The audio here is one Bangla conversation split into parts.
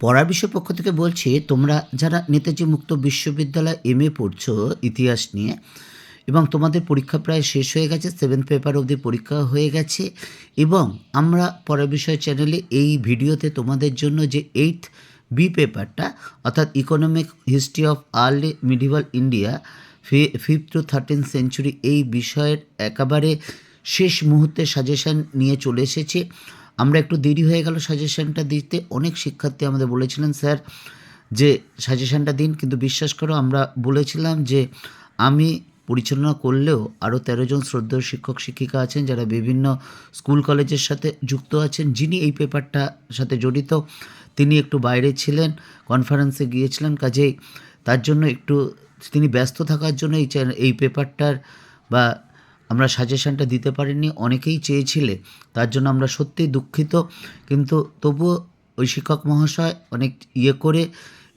পড়ার বিষয় পক্ষ থেকে বলছি, তোমরা যারা নেতাজি মুক্ত বিশ্ববিদ্যালয় এম এ পড়ছো ইতিহাস নিয়ে, এবং তোমাদের পরীক্ষা প্রায় শেষ হয়ে গেছে সেভেন্থ পেপার অবধি পরীক্ষা হয়ে গেছে, এবং আমরা পড়া বিষয় চ্যানেলে এই ভিডিওতে তোমাদের জন্য যে এইট বি পেপারটা অর্থাৎ economic history of early medieval India fi fifth to thirteen century এই বিষয়ের একেবারে শেষ মুহূর্তে সাজেশন নিয়ে চলে এসেছি। আমরা একটু দেরি হয়ে গেল সাজেশনটা দিতে। অনেক শিক্ষার্থী আমাদের বলেছিলেন, স্যার, যে সাজেশনটা দিন, কিন্তু বিশ্বাস করো, আমরা বলেছিলাম যে আমি পরিচালনা করলেও আরও তেরো জন শ্রদ্ধেয় শিক্ষক, শিক্ষিকা আছেন, যারা বিভিন্ন স্কুল, কলেজের সাথে যুক্ত আছেন। যিনি এই পেপারটা সাথে জড়িত, তিনি একটু বাইরে ছিলেন কনফারেন্সে গিয়েছিলেন। কাজেই তার জন্য একটু, তিনি ব্যস্ত থাকার জন্য এই এই পেপারটার বা আমরা সাজেশনটা দিতে পারিনি, অনেকেই চেয়েছিলে, তার জন্য আমরা সত্যিই দুঃখিত। কিন্তু তবুও ওই শিক্ষক মহাশয় অনেক ইয়ে করে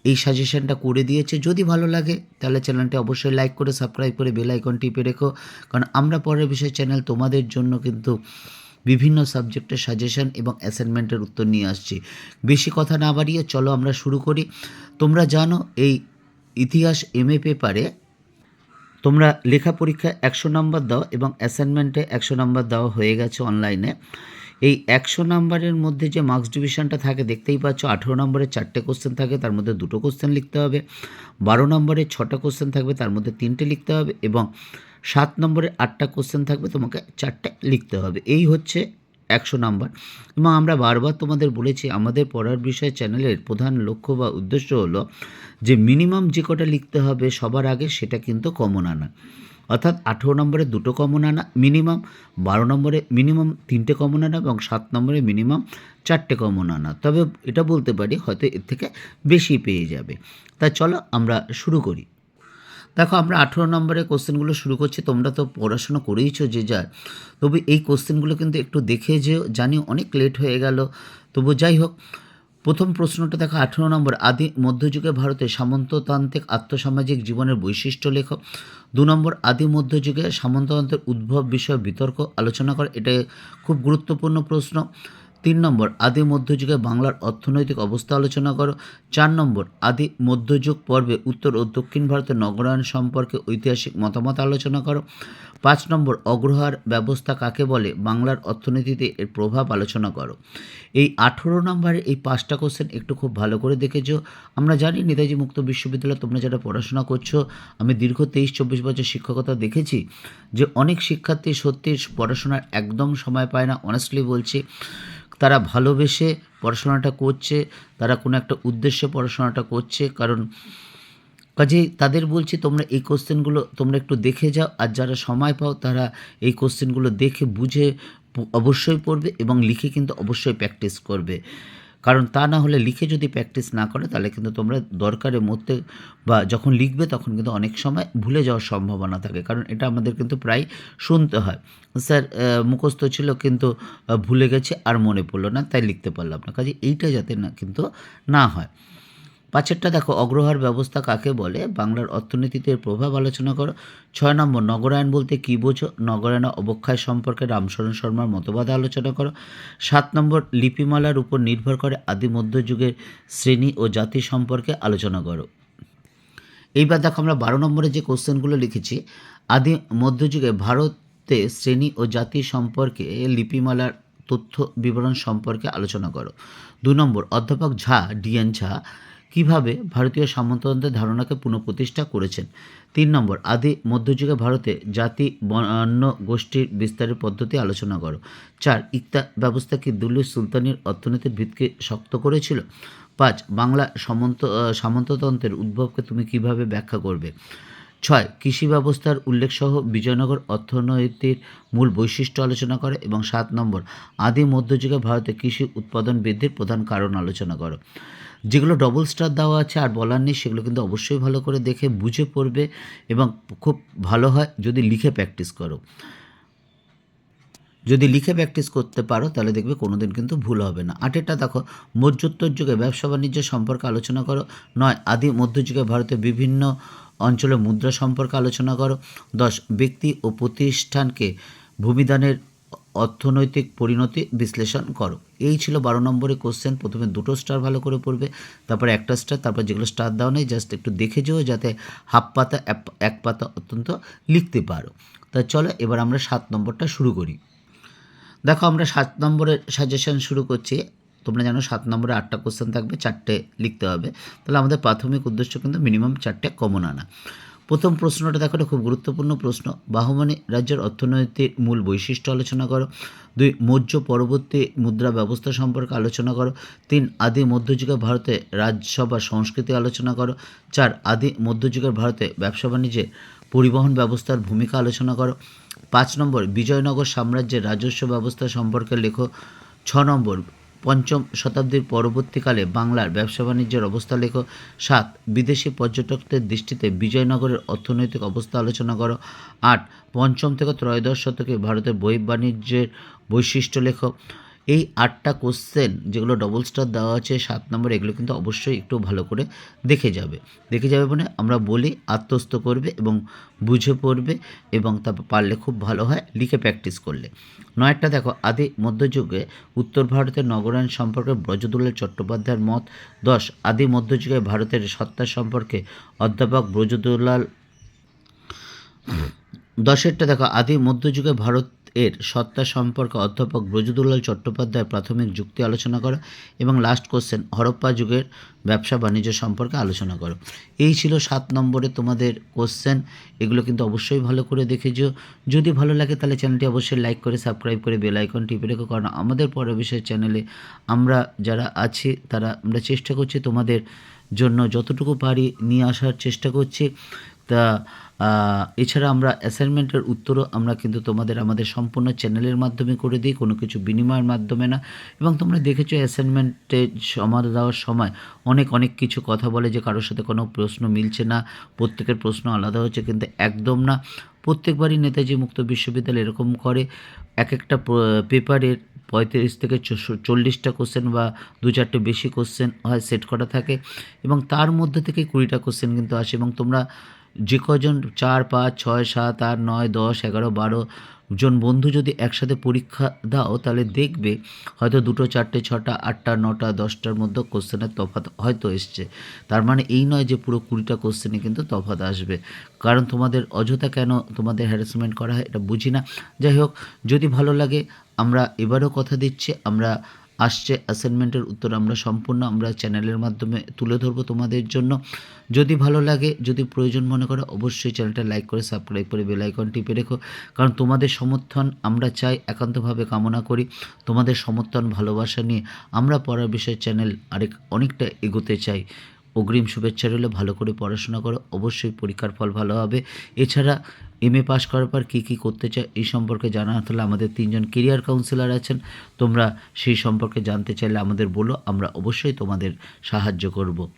এই সাজেশনটা করে দিয়েছে। যদি ভালো লাগে, তাহলে চ্যানেলটি অবশ্যই লাইক করে সাবস্ক্রাইব করে বেল আইকন টিপে রেখো। কারণ আমরা পরের বিষয় চ্যানেল তোমাদের জন্য কিন্তু বিভিন্ন সাবজেক্টের সাজেশন এবং অ্যাসাইনমেন্টের উত্তর নিয়ে আসছি। বেশি কথা না বাড়িয়ে চলো আমরা শুরু করি। তোমরা জানো, এই ইতিহাস এম এ পেপারে তোমরা লেখা পরীক্ষায় একশো নম্বর দাও এবং অ্যাসাইনমেন্টে একশো নম্বর দেওয়া হয়ে গেছে অনলাইনে এই একশো নম্বরের মধ্যে যে মার্কস ডিভিশনটা থাকে, দেখতেই পাচ্ছ আঠেরো নম্বরে চারটে কোশ্চেন থাকে, তার মধ্যে দুটো কোশ্চেন লিখতে হবে। বারো নম্বরের ছটা কোশ্চেন থাকবে, তার মধ্যে তিনটে লিখতে হবে এবং সাত নম্বরের আটটা কোশ্চেন থাকবে, তোমাকে চারটে লিখতে হবে। এই হচ্ছে একশো নাম্বার। এবং আমরা বারবার তোমাদের বলেছি, আমাদের পড়ার বিষয় চ্যানেলের প্রধান লক্ষ্য বা উদ্দেশ্য হলো যে মিনিমাম যে কটা লিখতে হবে সবার আগে সেটা কিন্তু কমন আনা। অর্থাৎ আঠেরো নম্বরে দুটো কমন আনা মিনিমাম বারো নম্বরে মিনিমাম তিনটে কমন আনা এবং সাত নম্বরে মিনিমাম চারটে কমন আনা। তবে এটা বলতে পারি, হয়তো এর থেকে বেশি পেয়ে যাবে। তা চলো আমরা শুরু করি। দেখো, আমরা আঠেরো নম্বরের কোশ্চেনগুলো শুরু করছি, তোমরা তো পড়াশোনা করেইছো যে যার। তবে এই কোশ্চেনগুলো কিন্তু একটু দেখে যে জানি অনেক লেট হয়ে গেল। তবু যাই হোক, প্রথম প্রশ্নটা দেখো, আঠেরো নম্বর। আদি মধ্যযুগে ভারতে সামন্ততান্ত্রিক আত্মসামাজিক জীবনের বৈশিষ্ট্য লেখ। দু নম্বর, আদি মধ্যযুগে সামন্ততন্ত্রের উদ্ভব বিষয়ে বিতর্ক আলোচনা করে এটা খুব গুরুত্বপূর্ণ প্রশ্ন। তিন নম্বর, আদি মধ্যযুগে বাংলার অর্থনৈতিক অবস্থা আলোচনা করো। চার নম্বর, আদি মধ্যযুগ পর্বে উত্তর ও দক্ষিণ ভারতের নগরায়ণ সম্পর্কে ঐতিহাসিক মতামত আলোচনা করো। পাঁচ নম্বর অগ্রহার ব্যবস্থা কাকে বলে? বাংলার অর্থনীতিতে এর প্রভাব আলোচনা করো। এই আঠেরো নম্বরের এই পাঁচটা কোশ্চেন একটু খুব ভালো করে দেখেছ। আমরা জানি নেতাজি মুক্ত বিশ্ববিদ্যালয়, তোমরা যারা পড়াশোনা করছ, আমি দীর্ঘ তেইশ চব্বিশ বছর শিক্ষকতা দেখেছি যে অনেক শিক্ষার্থী সত্যি পড়াশোনার একদম সময় পায় না। অনেস্টলি বলছি তারা ভালোবেসে পড়াশোনাটা করছে, তারা কোনো একটা উদ্দেশ্যে পড়াশোনাটা করছে, কারণ কাজেই তাদের বলছি, তোমরা এই কোশ্চেনগুলো, তোমরা একটু দেখে যাও। আর যারা সময় পাও, তারা এই কোশ্চেনগুলো দেখে, বুঝে অবশ্যই পড়বে এবং লিখে কিন্তু অবশ্যই প্র্যাকটিস করবে। কারণ তা না হলে লিখে যদি প্র্যাকটিস না করে, তাহলে কিন্তু তোমরা দরকারের মধ্যে বা যখন লিখবে তখন কিন্তু অনেক সময় ভুলে যাওয়ার সম্ভাবনা থাকে। কারণ এটা আমাদের কিন্তু প্রায় শুনতে হয়। স্যার মুখস্থ ছিল কিন্তু ভুলে গেছে আর মনে পড়ল না, তাই লিখতে পারলাম না। কাজে এইটা যাতে না কিন্তু না হয়। পাঁচেরটা দেখো অগ্রহার ব্যবস্থা কাকে বলে? বাংলার অর্থনীতিতে প্রভাব আলোচনা করো। ছয় নম্বর, নগরায়ণ বলতে কী বোঝো? নগরায়ণ অবক্ষয় সম্পর্কে রামশরণ শর্মার মতবাদ আলোচনা করো। সাত নম্বর, লিপিমালার উপর নির্ভর করে আদি মধ্যযুগের শ্রেণি ও জাতি সম্পর্কে আলোচনা করো। এইবার দেখো আমরা বারো নম্বরে যে কোশ্চেনগুলো লিখেছি, আদি মধ্যযুগে ভারতে শ্রেণি ও জাতি সম্পর্কে লিপিমালার তথ্য বিবরণ সম্পর্কে আলোচনা করো। দু নম্বর, অধ্যাপক ঝা ডিএন ঝা কীভাবে ভারতীয় সামন্ততন্ত্রের ধারণাকে পুনঃপ্রতিষ্ঠা করেছেন? তিন নম্বর, আদি মধ্যযুগে ভারতে জাতি বর্ণ গোষ্ঠীর বিস্তারের পদ্ধতি আলোচনা করো। চার, ইকতা ব্যবস্থা কি দিল্লি সুলতানির অর্থনীতির ভিতকে শক্ত করেছিল? পাঁচ, বাংলা সামন্ত সামন্ততন্ত্রের উদ্ভবকে তুমি কীভাবে ব্যাখ্যা করবে? ছয়, কৃষি ব্যবস্থার উল্লেখসহ বিজয়নগর অর্থনীতির মূল বৈশিষ্ট্য আলোচনা করে। এবং সাত নম্বর, আদি মধ্যযুগে ভারতে কৃষি উৎপাদন বৃদ্ধির প্রধান কারণ আলোচনা করো। যেগুলো ডবল স্টার দেওয়া আছে আর বলার নেই, সেগুলো কিন্তু অবশ্যই ভালো করে দেখে বুঝে পড়বে এবং খুব ভালো হয় যদি লিখে প্র্যাকটিস করো। যদি লিখে প্র্যাকটিস করতে পারো, তাহলে দেখবে কোনো দিন কিন্তু ভুল হবে না। আটেরটা দেখো মধ্যুত্তর যুগে ব্যবসা বাণিজ্য সম্পর্কে আলোচনা করো, নয়, আদি মধ্যযুগে ভারতে বিভিন্ন অঞ্চলে মুদ্রা সম্পর্কে আলোচনা করো, দশ, ব্যক্তি ও প্রতিষ্ঠানকে ভূমিদানের অর্থনৈতিক পরিণতি বিশ্লেষণ করো। এই ছিল বারো নম্বরের কোশ্চেন প্রথমে দুটো স্টার ভালো করে পড়বে, তারপরে একটা স্টার তারপর যেগুলো স্টার দেওয়া নেই জাস্ট একটু দেখে যেও, যাতে হাফ পাতা, এক- এক পাতা অত্যন্ত লিখতে পারো। তা চলো, এবার আমরা সাত নম্বরটা শুরু করি। দেখো, আমরা সাত নম্বরের সাজেশন শুরু করছি। তোমরা জানো, সাত নম্বরে আটটা কোশ্চেন থাকবে, চারটে লিখতে হবে। তাহলে আমাদের প্রাথমিক উদ্দেশ্য কিন্তু মিনিমাম চারটে কমন আনা। প্রথম প্রশ্নটা দেখো খুব গুরুত্বপূর্ণ প্রশ্ন। বাহমানি রাজ্যের অর্থনৈতিক মূল বৈশিষ্ট্য আলোচনা করো। দুই, মৌর্য পরবর্তী মুদ্রা ব্যবস্থা সম্পর্কে আলোচনা করো। তিন, আদি মধ্যযুগের ভারতে রাজসভা সংস্কৃতি আলোচনা করো। চার, আদি মধ্যযুগের ভারতে ব্যবসা বাণিজ্যে পরিবহন ব্যবস্থার ভূমিকা আলোচনা করো। পাঁচ নম্বর, বিজয়নগর সাম্রাজ্যের রাজস্ব ব্যবস্থা সম্পর্কে লেখো। ছ নম্বর পঞ্চম শতাব্দীর পরবর্তীকালে বাংলার ব্যবসা বাণিজ্যের অবস্থা লেখ। সাত, বিদেশি পর্যটকদের দৃষ্টিতে বিজয়নগরের অর্থনৈতিক অবস্থা আলোচনা করো। আট, পঞ্চম থেকে ত্রয়োদশ শতকে ভারতের বই বাণিজ্যের বৈশিষ্ট্য লেখো। এই আটটা কোশ্চেন যেগুলো ডবল স্টার দেওয়া আছে, সাত নম্বর এগুলো কিন্তু অবশ্যই একটু ভালো করে দেখে যাবে। দেখে যাবে মানে আমরা বলি আত্মস্থ করবে এবং বুঝে পড়বে এবং তারপর পারলে খুব ভালো হয় লিখে প্র্যাকটিস করলে। নয়টা দেখো, আদি মধ্যযুগে উত্তর ভারতের নগরায়ণ সম্পর্কে ব্রজদুল্লাল চট্টোপাধ্যায়ের মত। দশ, আদি মধ্যযুগে ভারতের সত্তা সম্পর্কে অধ্যাপক ব্রজদুল্লাল দশেরটা দেখো, আদি মধ্যযুগে ভারত এর সত্তা সম্পর্কে অধ্যাপক ব্রজদুল্লাল চট্টোপাধ্যায় প্রাথমিক যুক্তি আলোচনা করো এবং লাস্ট কোশ্চেন হরপ্পা যুগের ব্যবসা বাণিজ্য সম্পর্কে আলোচনা করো। এই ছিল সাত নম্বরে তোমাদের কোশ্চেন এগুলো কিন্তু অবশ্যই ভালো করে দেখেছ। যদি ভালো লাগে তাহলে চ্যানেলটি অবশ্যই লাইক করে সাবস্ক্রাইব করে বেল আইকন টিপে রেখো। কারণ আমাদের পরের বিষয়ের চ্যানেলে আমরা যারা আছি, তারা আমরা চেষ্টা করছি তোমাদের জন্য যতটুকু পারি নিয়ে আসার চেষ্টা করছি। তা এছাড়া আমরা অ্যাসাইনমেন্টের উত্তরও আমরা কিন্তু তোমাদের আমাদের সম্পূর্ণ চ্যানেলের মাধ্যমে করে দিই, কোনো কিছু বিনিময়ের মাধ্যমে না। এবং তোমরা দেখেছ অ্যাসাইনমেন্টে সমাধা দেওয়ার সময় অনেক অনেক কিছু কথা বলে যে কারোর সাথে কোনো প্রশ্ন মিলছে না, প্রত্যেকের প্রশ্ন আলাদা হচ্ছে কিন্তু একদম না। প্রত্যেকবারই নেতাজি মুক্ত বিশ্ববিদ্যালয় এরকম করে এক একটা পেপারের পঁয়ত্রিশ থেকে চল্লিশটা কোশ্চেন বা দু চারটে বেশি কোশ্চেন হয় সেট করা থাকে এবং তার মধ্যে থেকে কুড়িটা কোশ্চেন কিন্তু আসে এবং তোমরা যে কজন চার, পাঁচ, ছয়, সাত, আট, নয়, দশ, এগারো, বারো জন বন্ধু যদি একসাথে পরীক্ষা দাও, তাহলে দেখবে হয়তো দুটো, চারটে, ছটা, আটটা, নটা, দশটার মধ্যে কোশ্চেনের তফাত হয়তো এসছে। তার মানে এই নয় যে পুরো কুড়িটা কোশ্চেনে কিন্তু তফাৎ আসবে। কারণ তোমাদের অযথা কেন তোমাদের হ্যারাসমেন্ট করা হয় এটা বুঝি না। যাই হোক, যদি ভালো লাগে, আমরা এবারও কথা দিচ্ছি। আমরা আসছে অ্যাসাইনমেন্টের উত্তর আমরা সম্পূর্ণ আমরা চ্যানেলের মাধ্যমে তুলে ধরবো তোমাদের জন্য। যদি ভালো লাগে, যদি প্রয়োজন মনে করো, অবশ্যই চ্যানেলটা লাইক করে সাবস্ক্রাইব করে বেল আইকন টিপে রেখো। কারণ তোমাদের সমর্থন আমরা চাই, একান্তভাবে কামনা করি তোমাদের সমর্থন, ভালোবাসা নিয়ে আমরা পড়ার বিষয় চ্যানেল আরেক অনেকটা এগোতে চাই। অগ্রিম শুভেচ্ছা রইল, ভালো করে পড়াশোনা করো, অবশ্যই পরীক্ষার ফল ভালো হবে। এছাড়া এম এ পাশ করার পর কী কী করতে চাই এই সম্পর্কে জানা হলে আমাদের তিনজন কেরিয়ার কাউন্সিলার আছেন। তোমরা সেই সম্পর্কে জানতে চাইলে আমাদের বলো, আমরা অবশ্যই তোমাদের সাহায্য করব।